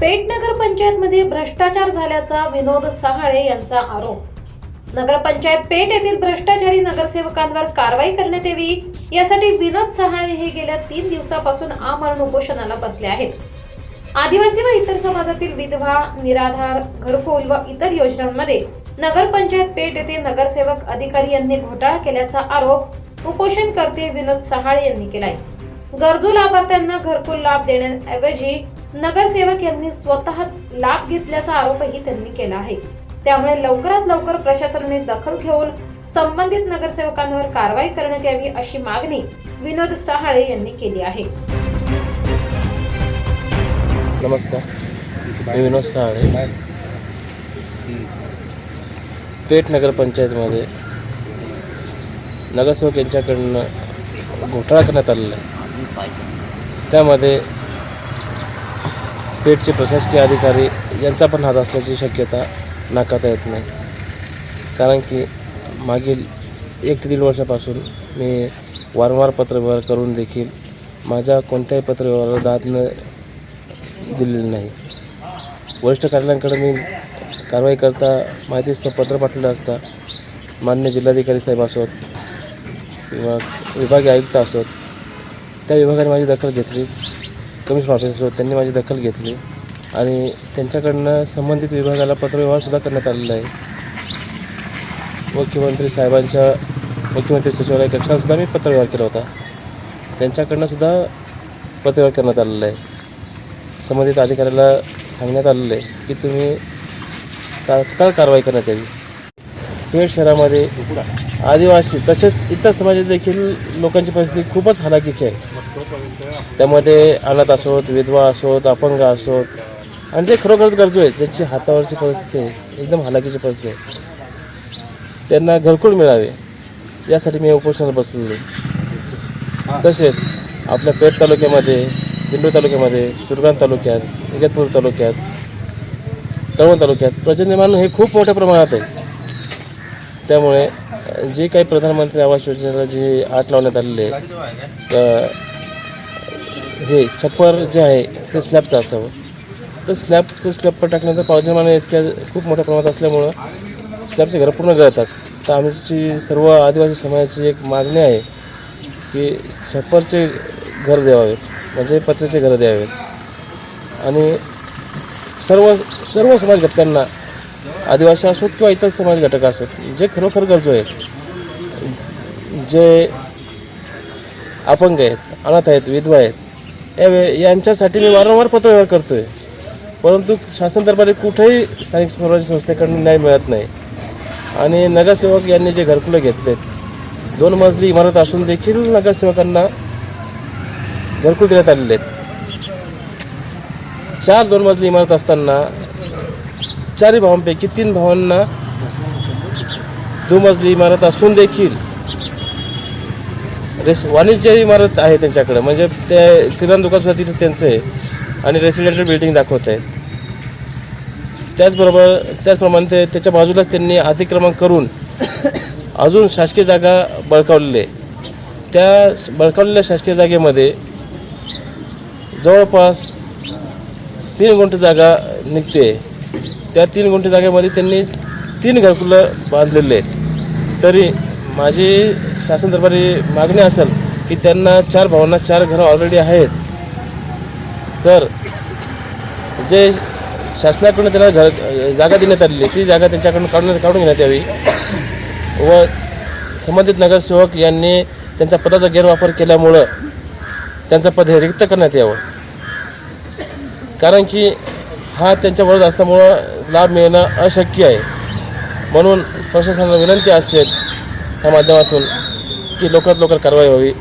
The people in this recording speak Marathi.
पेठ नगर पंचायतमध्ये भ्रष्टाचार झाल्याचा विनोद सहाळे यांचा आरोप. नगरपंचायत पेठ येथील भ्रष्टाचारी नगरसेवकांवर कारवाई करण्यात यावी यासाठी विनोद सहाळे हे गेल्या तीन दिवसापासून आमरण उपोषणाला बसले आहेत. आदिवासी व इतर समाजातील विधवा निराधार घरकोल व इतर योजनांमध्ये नगरपंचायत पेठ येथे नगरसेवक अधिकारी यांनी घोटाळा केल्याचा आरोप उपोषण करते विनोद सहाळे यांनी केलाय. गरजू लाभार्थ्यांना घरकुल लाभ देण्याऐवजी नगरसेवक यांनी स्वतःच लाभ घेतल्याचा आरोपही त्यांनी केला आहे. त्यामुळे लवकरात लवकर प्रशासनाने दखल घेऊन संबंधित नगरसेवकांवर कारवाई करण्यात यावी अशी मागणी विनोद सहाळे यांनी केली आहे. नमस्कार. मी विनोद सहाळे. पेठ नगरपंचायतमध्ये नगरसेवक यांच्याकडनं घोटाळा करण्यात आलेला आहे. त्यामध्ये पेठचे प्रशासकीय अधिकारी यांचा पण हात असण्याची शक्यता नाकारता येत नाही. कारण की मागील एक ते दीड वर्षापासून मी वारंवार पत्रव्यवहार करून देखील माझ्या कोणत्याही पत्रव्यवहाराला दाद न दिलेली नाही. वरिष्ठ कार्यालयांकडे मी कारवाई करता माहितीचं पत्र पाठवलं असता मान्य जिल्हाधिकारी साहेब असोत किंवा विभागीय आयुक्त असोत त्या विभागाने माझी दखल घेतली. कमिशनर ऑफिसर त्यांनी माझी दखल घेतली. आणि त्यांच्याकडनं संबंधित विभागाला पत्रव्यवहारसुद्धा करण्यात आलेला आहे. मुख्यमंत्री साहेबांच्या मुख्यमंत्री सचिवालय कक्षासुद्धा मी पत्रव्यवहार केला होता. त्यांच्याकडनं सुद्धा पत्रव्यवहार करण्यात आलेला आहे. संबंधित अधिकाऱ्याला सांगण्यात आलेलं आहे की तुम्ही तात्काळ कारवाई करण्यात यावी. पेठ शहरामध्ये आदिवासी तसेच इतर समाजात देखील लोकांची परिस्थिती खूपच हलाखीची आहे. त्यामध्ये अनाथ असोत विधवा असोत अपंग असोत आणि जे खरोखरच गरजू आहेत ज्यांची हातावरची परिस्थिती आहे एकदम हालाकीची परिस्थिती आहे. त्यांना घरकुल मिळावे यासाठी मी उपोषणाला बसलेलो तसेच आपल्या पेठ तालुक्यामध्ये दिंडोरी तालुक्यामध्ये सुरगाण तालुक्यात इगतपूर तालुक्यात कळवण तालुक्यात प्रजन्यमान हे खूप मोठ्या प्रमाणात आहे. त्यामुळे जे काही प्रधानमंत्री आवास योजनेला जे आट लावण्यात आलेले आहे हे छप्पर जे आहे ते स्लॅबचं असावं. तर स्लॅबचं स्लॅबवर टाकल्यानंतर पावसामाने इतक्या खूप मोठ्या प्रमाणात असल्यामुळं स्लॅबचे घरं पूर्ण गळतात. तर आमची सर्व आदिवासी समाजाची एक मागणी आहे की छप्परचे घर द्यावे म्हणजे पत्र्याचे घरं द्यावेत आणि सर्व सर्व समाज घटकांना आदिवासी असोत किंवा इतर समाज घटक असोत जे खरोखर गरजू आहेत जे अपंग आहेत अनाथ आहेत विधवा आहेत या यांच्यासाठी मी वारंवार पत्रव्यवहार करतो आहे परंतु शासन दरबारी कुठेही स्थानिक स्वराज्य संस्थेकडून न्याय मिळत नाही. आणि नगरसेवक यांनी जे घरकुलं घेतलेत दोन मजली इमारत असून देखील नगरसेवकांना घरकुल देण्यात आलेले आहेत. चार दोन मजली इमारत असताना चारही भावांपैकी तीन भावांना दुमजली इमारत असून देखील रेस वाणिज्य इमारत आहे त्यांच्याकडे. म्हणजे ते किराणा दुकान तिथे त्यांचं आहे. आणि रेसिडेन्शियल बिल्डिंग दाखवत आहेत. त्याचबरोबर त्याचप्रमाणे ते त्याच्या बाजूलाच त्यांनी अतिक्रमण करून अजून शासकीय जागा बळकावलेली आहे. त्या बळकावलेल्या शासकीय जागेमध्ये जवळपास तीन गुंठ जागा निघते. त्या तीन गुंठे जागेमध्ये त्यांनी तीन घरकुलं बांधलेले आहेत. तरी माझी शासन दरबारी मागणी असेल की त्यांना चार भावांना चार घरं ऑलरेडी आहेत. तर जे शासनाकडून त्यांना घर जागा देण्यात आलेली आहे, ती जागा त्यांच्याकडून काढून काढून घेण्यात यावी. व संबंधित नगरसेवक यांनी त्यांच्या पदाचा गैरवापर केल्यामुळं त्यांचं पद हे रिक्त करण्यात यावं. कारण की हा त्यांच्या वरच असल्यामुळं लाभ मिळणं अशक्य आहे. म्हणून प्रशासनाला विनंती असेल या माध्यमातून की लवकरात लवकर कारवाई व्हावी.